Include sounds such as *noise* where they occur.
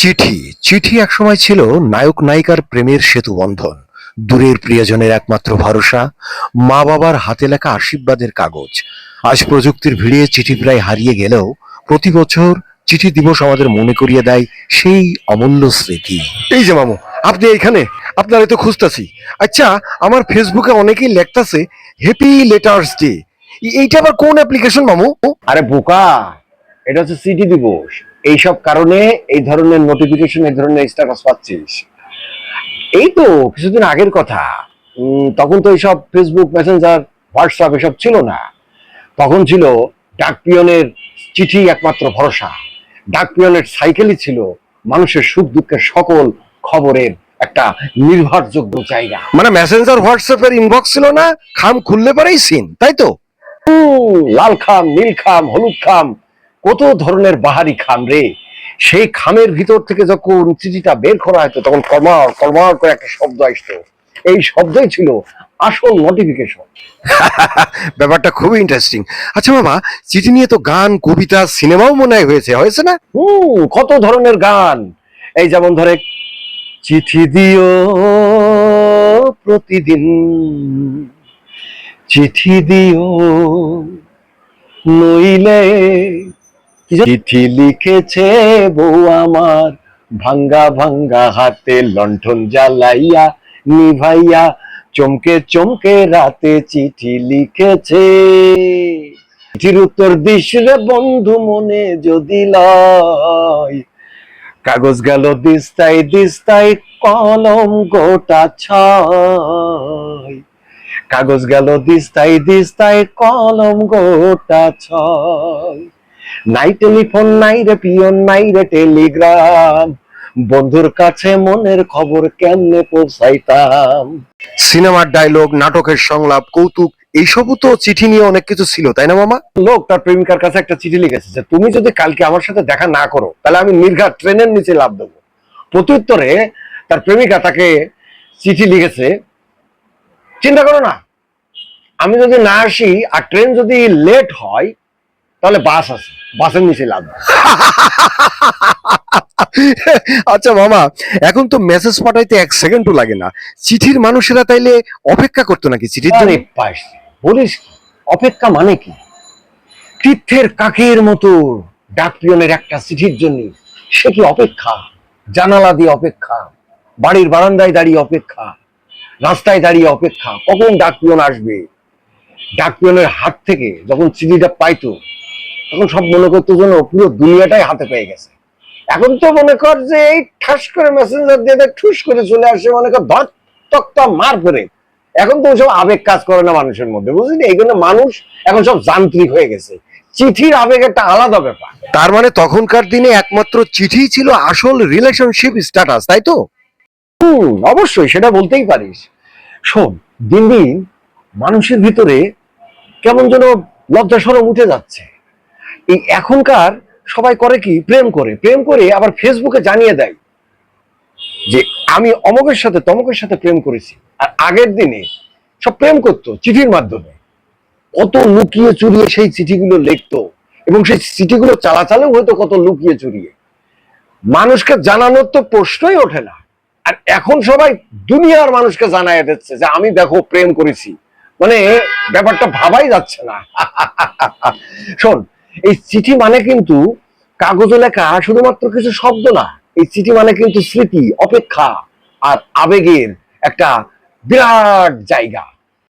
চিঠি। চিঠি একসময় ছিল নায়ক নায়িকার প্রেমের সেতু বন্ধন দূরের প্রিয়জনের একমাত্র ভরসা মা বাবার হাতে লেখা আশীর্বাদের কাগজ। আজ প্রযুক্তির ভিড়ে চিঠি প্রায় হারিয়ে গেলেও প্রতি বছর চিঠি দিবস আমাদের মনে করিয়ে দেয় সেই অমূল্য স্মৃতি। এই যে মামু আপনি এখানে আপনার তো খুঁজতাছি। আচ্ছা আমার ফেসবুকে অনেকেই লেখতাছে হ্যাপি লেটার্স ডে এইটা আবার কোন অ্যাপ্লিকেশন মামু? আরে বোকা এটা হচ্ছে সিটি দিবস। এইসব কারণে এই ধরনের নোটিফিকেশন এই ধরনের স্ট্যাটাস পাচ্ছিস। এই তো কিছুদিন আগের কথা। তখন তো এইসব ফেসবুক মেসেঞ্জার হোয়াটসঅ্যাপ এসব ছিল না। তখন ছিল ডাক পিয়নের চিঠি একমাত্র ভরসা। ডাক পিয়নের সাইকেলই ছিল মানুষের সুখ দুঃখের সকল খবরের একটা নির্ভরযোগ্য জায়গা। মানে মেসেঞ্জার হোয়াটসঅ্যাপের ইনবক্স ছিল না খাম খুললে পরেই সিন তাই তো? লাল খাম নীল খাম হলুদ খাম কত ধরনের বাহারি খাম রে? সেই খামের ভিতর থেকে যখন চিঠিটা বের করা হতো তখন কলমার কলমার করে একটা শব্দ আসতো। এই শব্দই ছিল আসল নোটিফিকেশন *laughs* ব্যাপারটা খুবই ইন্টারেস্টিং আচ্ছা বাবা চিঠি নিয়ে তো গান কবিতা সিনেমাও মনে হয় হয়েছে হয়েছে না? হুম কত ধরনের গান। এই যেমন ধরে চিঠি দিও প্রতিদিন চিঠি দিও নইলে চিঠি লিখেছে বউ আমার, ভাঙ্গা ভাঙ্গা হাতে লণ্ঠন জ্বালাইয়া, নিভাইয়া, চমকে চমকে রাতে চিঠি লিখেছে। চিঠির উত্তর দিস রে বন্ধু মনে যদি লয়, কাগজ গেল দিস্তাই দিস্তাই কলম গোটা ছয়। কাগজ গেল দিস্তাই দিস্তাই কলম গোটা ছয়। নাই টেলিফোন নাই রে পিয়ন নাই রে টেলিগ্রাম। বন্ধুর কাছে মনের খবর কেমনে পৌঁছাইতাম? সিনেমার ডায়লগ নাটকের সংলাপ কৌতুক এইসবও তো চিঠি নিয়ে অনেক কিছু ছিল তাই না মামা? লোক তার প্রেমিকার কাছে একটা চিঠি লিখেছে যে তুমি যদি কালকে আমার সাথে দেখা না করো তাহলে আমি নির্ঘাত ট্রেনের নিচে লাভ দেবো। প্রত্যুত্তরে তার প্রেমিকা তাকে চিঠি লিখেছে চিন্তা করো না আমি যদি না আসি আর ট্রেন যদি লেট হয় তাহলে বাস আছে বাসের নিচে লাভ আচ্ছা মামা এখন তো মেসেজ পাঠাইতে এক সেকেন্ডও লাগে না। চিঠির মানুষেরা তাইলে অপেক্ষা করতো নাকি চিঠির জন্য? পাশ বলিস অপেক্ষা মানে কি? তীর্থের কাকের মতো ডাক পিয়নের একটা চিঠির জন্য সে কি অপেক্ষা? জানালা দিয়ে অপেক্ষা বাড়ির বারান্দায় দাঁড়িয়ে অপেক্ষা রাস্তায় দাঁড়িয়ে অপেক্ষা কখন ডাক পিয়ন আসবে? ডাক পিয়নের হাত থেকে যখন চিঠিটা পাইতো তখন সব মনে করতো যেন পুরো দুনিয়াটাই হাতে পেয়ে গেছে। এখন তো মনে কর যে এই ঠাস করে মেসেঞ্জার দিয়ে ঠুস করে চলে আসে মনে কর ধর তক্তা মার করে। এখন তো সব আবেগ কাজ করে না মানুষের মধ্যে বুঝলি? এই জন্য মানুষ এখন সব যান্ত্রিক হয়ে গেছে। চিঠির আবেগ একটা আলাদা ব্যাপার। তার মানে তখনকার দিনে একমাত্র চিঠি ছিল আসল রিলেশনশিপ স্ট্যাটাস তাই তো? হুম অবশ্যই সেটা বলতেই পারিস। শোন দিন দিন মানুষের ভিতরে কেমন যেন লজ্জা সরম উঠে যাচ্ছে। এই এখনকার সবাই করে কি? প্রেম করে। প্রেম করে আবার ফেসবুকে জানিয়ে দেয় যে, আমি অমকের সাথে তমকের সাথে প্রেম করেছি। আর আগের দিনে সব প্রেম করতো চিঠির মাধ্যমে। কত লুকিয়ে চুরিয়ে সেই চিঠিগুলো লিখতো এবং সেই চিঠিগুলো চালাচালেও হয়তো কত লুকিয়ে চুরিয়ে। মানুষকে জানানোর তো প্রশ্নই ওঠে না। আর এখন সবাই দুনিয়ার মানুষকে জানাই দিচ্ছে যে, আমি দেখো প্রেম করেছি। মানে ব্যাপারটা ভাবাই যাচ্ছে না। *laughs* শোন এই চিঠি মানে কিন্তু কাগজে লেখা শুধুমাত্র কিছু শব্দ না। এই চিঠি মানে কিন্তু স্মৃতি, অপেক্ষা আর আবেগের একটা বিরাট জায়গা।